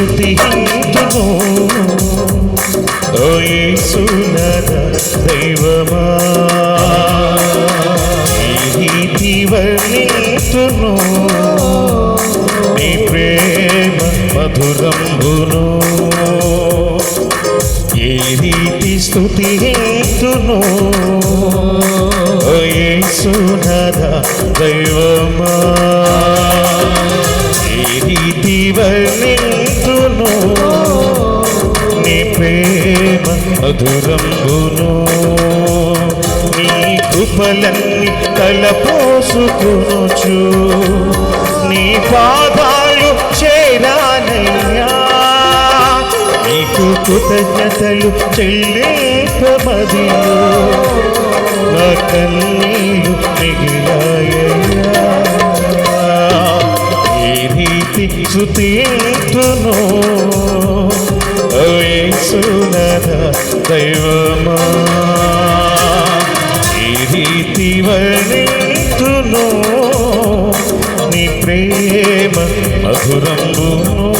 స్తుతింతును ఓ యేసునద దైవమా. ఈ రీతి నీ ప్రేమ మధురంబును. ఏ రీతి స్తుతింతును ఓ యేసునద దైవమా. ఏ రీతి వర్ణి ప్రేమ మధురంబును నీ కృపలన్నీ తలపోసుకునుచు. నీ పాదాలు చేరానయ్యా నీకు కృతజ్ఞతలు చెల్లింపమదిలో నా కన్నీలు మిగిలాయ్యా ఏ రీతి శృతింతును. సునద దైవమా. ఈ రీతి వర్ణింతును నీ ప్రేమ మధురంబును.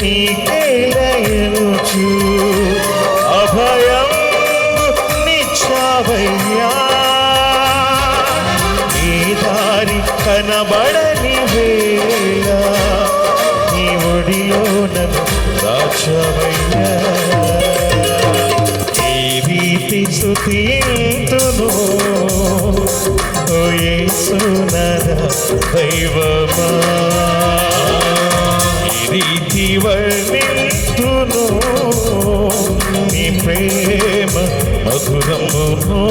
భయము నీకేలయనుచు అభయం నిచ్చావయ్యా నీ దారి కనబడని వేళ నీ ఒడిలో నన్ను దాచవయ్యా. ఈ రీతి స్థుతింతును ఓ యేసునద దైవమా. ఈ రీతి నీ ప్రేమ మధురమును.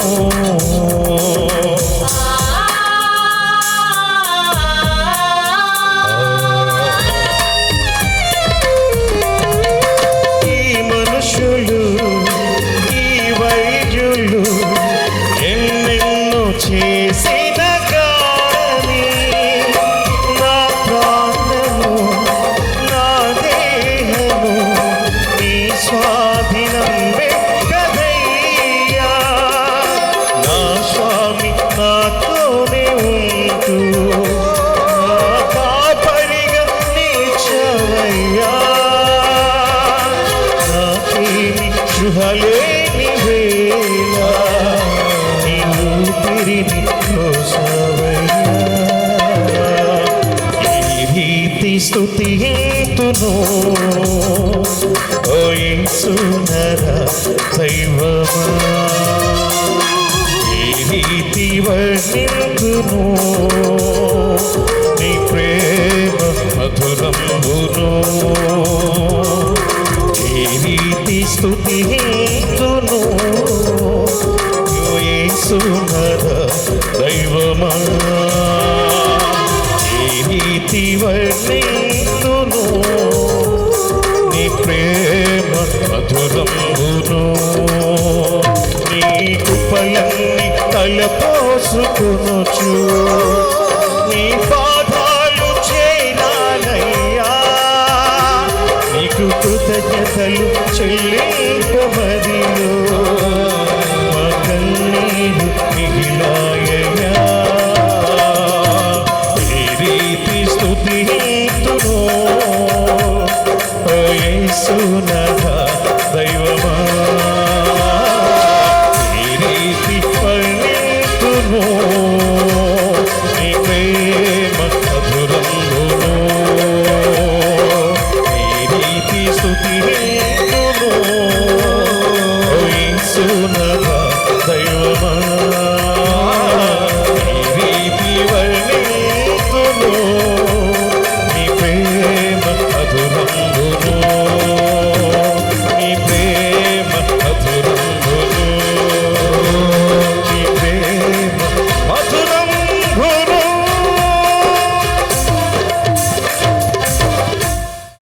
నాకేమి శుభలేని వేళ నీవు తిరిగి కోసవయ్యా ఈ రీతి స్తుతింతును ఓ దైవమా ఈ రీతి వర్ణింతును నీ ప్రేమ మధురంబును. ఈ రీతి స్తుతింతును